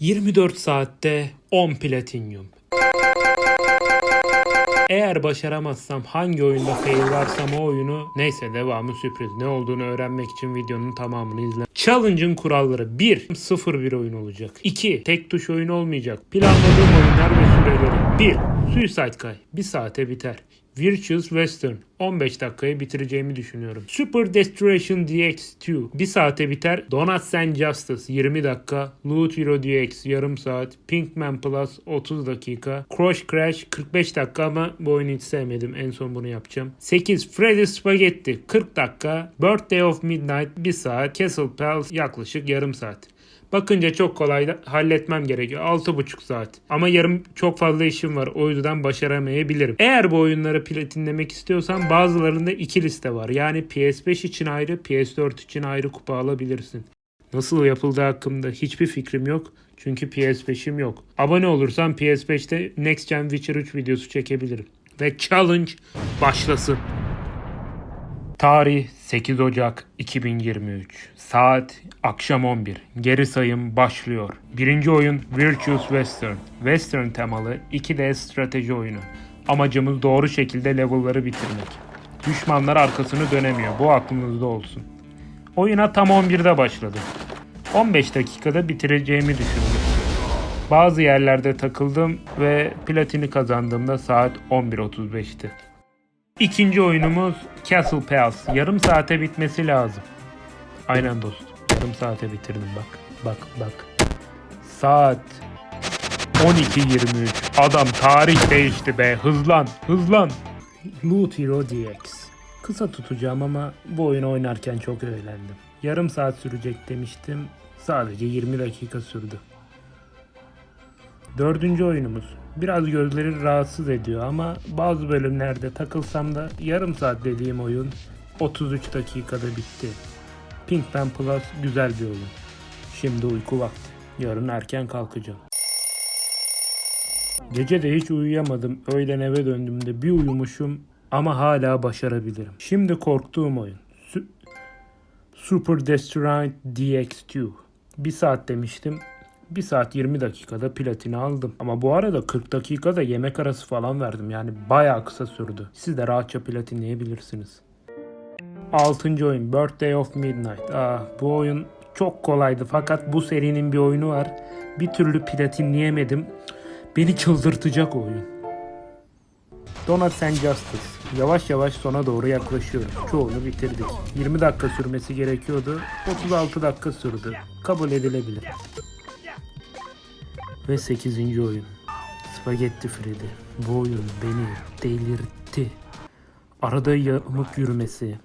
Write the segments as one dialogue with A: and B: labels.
A: 24 saatte 10 platinyum. Eğer başaramazsam hangi oyunda fail varsam o oyunu neyse devamı sürpriz. Ne olduğunu öğrenmek için videonun tamamını izle. Challenge'ın kuralları 1. 0-1 oyun olacak. 2. Tek tuş oyun olmayacak. Planladığım oyunlar ve süreleri. 1. Suicide Sky 1 saate biter. Virtuous Western 15 dakikaya bitireceğimi düşünüyorum. Super Destination DX2 1 saate biter. Donuts and Justice 20 dakika. Loot Hero DX yarım saat. Pinkman Plus 30 dakika. Crush Crash 45 dakika ama bu oyunu hiç sevmedim. En son bunu yapacağım. 8 Freddy Spaghetti 40 dakika. Birthday of Midnight 1 saat. Castle Palace yaklaşık yarım saat. Bakınca çok kolay halletmem gerekiyor. 6,5 saat. Ama yarım çok fazla işim var. O yüzden başaramayabilirim. Eğer bu oyunları platinlemek istiyorsan bazılarında iki liste var. Yani PS5 için ayrı, PS4 için ayrı kupa alabilirsin. Nasıl yapıldığı hakkında hiçbir fikrim yok. Çünkü PS5'im yok. Abone olursam PS5'te Next Gen Witcher 3 videosu çekebilirim. Ve challenge başlasın. Tarih 8 Ocak 2023. Saat akşam 11. Geri sayım başlıyor. Birinci oyun Virtuous Western. Western temalı 2D strateji oyunu. Amacımız doğru şekilde level'ları bitirmek. Düşmanlar arkasını dönemiyor. Bu aklınızda olsun. Oyuna tam 11'de başladım. 15 dakikada bitireceğimi düşündüm. Bazı yerlerde takıldım ve platini kazandığımda saat 11.35'ti. İkinci oyunumuz Castle Palace. Yarım saate bitmesi lazım. Aynen dostum. Yarım saate bitirdim bak. Bak bak. Saat 12.23. Adam tarih değişti be. Hızlan. Hızlan. Loot Hero DX. Kısa tutacağım ama bu oyunu oynarken çok eğlendim. Yarım saat sürecek demiştim. Sadece 20 dakika sürdü. Dördüncü oyunumuz. Biraz gözleri rahatsız ediyor ama bazı bölümlerde takılsam da yarım saat dediğim oyun 33 dakikada bitti. Pinkman Plus güzel bir oyun. Şimdi uyku vakti. Yarın erken kalkacağım. Gece de hiç uyuyamadım. Öğlen eve döndüğümde bir uyumuşum ama hala başarabilirim. Şimdi korktuğum oyun. Sü- Super Destroy DX2. Bir saat demiştim. 1 saat 20 dakikada platini aldım. Ama bu arada 40 dakikada yemek arası falan verdim. Yani bayağı kısa sürdü. Siz de rahatça platinleyebilirsiniz. 6. oyun Birthday of Midnight. Aa, bu oyun çok kolaydı fakat bu serinin bir oyunu var. Bir türlü platinleyemedim. Beni çıldırtacak oyun. Donuts and Justice. Yavaş yavaş sona doğru yaklaşıyoruz. Çoğunu bitirdik. 20 dakika sürmesi gerekiyordu. 36 dakika sürdü. Kabul edilebilir. Ve 8. oyun. Spaghetti Freddy. Bu oyun beni delirtti. Arada yamuk yürümesi.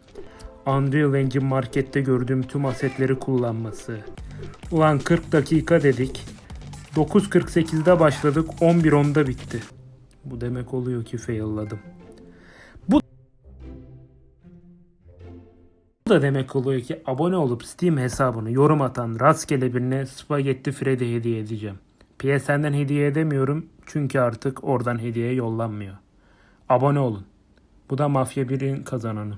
A: Unreal Engine markette gördüğüm tüm asetleri kullanması. Ulan 40 dakika dedik. 9.48'de başladık 11.10'da bitti. Bu demek oluyor ki failladım. Bu da demek oluyor ki abone olup Steam hesabını yorum atan rastgele birine Spaghetti Freddy hediye edeceğim. PSN'den hediye edemiyorum çünkü artık oradan hediye yollanmıyor. Abone olun. Bu da Mafya 1'in kazananı.